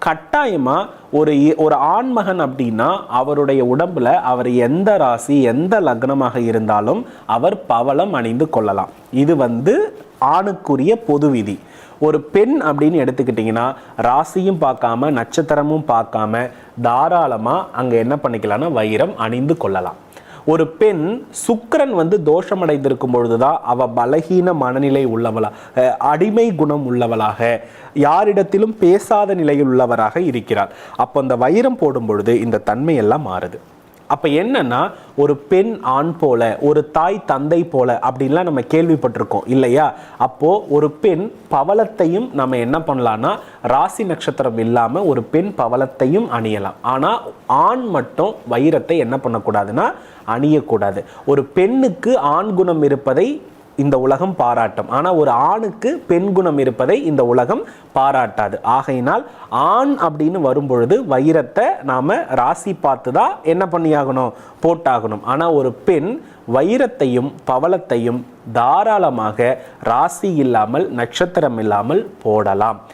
கட்டாயமாக ஒரு இ- ஒரு ஆண்மகன் அப்படின்னா அவருடைய உடம்புல அவர் எந்த ராசி எந்த லக்னமாக இருந்தாலும் அவர் பவளம் அணிந்து கொள்ளலாம். இது வந்து ஆணுக்குரிய பொது விதி. ஒரு பெண் அப்படின்னு எடுத்துக்கிட்டிங்கன்னா ராசியும் பார்க்காம நட்சத்திரமும் பார்க்காம தாராளமாக அங்கே என்ன பண்ணிக்கலாம்னா வைரம் அணிந்து கொள்ளலாம். ஒரு பெண் சுக்கரன் வந்து தோஷமடைந்திருக்கும் பொழுதுதான் அவ பலகீன மனநிலை உள்ளவளா அஹ், அடிமை குணம் உள்ளவளாக யாரிடத்திலும் பேசாத நிலையில் உள்ளவராக இருக்கிறார் அப்போ அந்த வைரம் போடும் பொழுது இந்த தன்மையெல்லாம் மாறுது. அப்போ என்னன்னா ஒரு பெண் ஆண் போல ஒரு தாய் தந்தை போல அப்படின்லாம் நம்ம கேள்விப்பட்டிருக்கோம் இல்லையா? அப்போ ஒரு பெண் பவளத்தையும் நம்ம என்ன பண்ணலாம்னா ராசி நட்சத்திரம் இல்லாம ஒரு பெண் பவளத்தையும் அணியலாம். ஆனா ஆண் மட்டும் வைரத்தை என்ன பண்ணக்கூடாதுன்னா அணியக்கூடாது. ஒரு பெண்ணுக்கு ஆண் குணம் இருப்பதை இந்த உலகம் பாராட்டும். ஆனால் ஒரு ஆணுக்கு பெண் குணம் இருப்பதை இந்த உலகம் பாராட்டாது. ஆகையினால் ஆண் அப்படின்னு வரும்பொழுது வைரத்தை நாம் ராசி பார்த்து தான் என்ன பண்ணியாகணும்? போட்டாகணும். ஆனால் ஒரு பெண் வைரத்தையும் பவளத்தையும் தாராளமாக ராசி இல்லாமல் நட்சத்திரம் இல்லாமல் போடலாம்.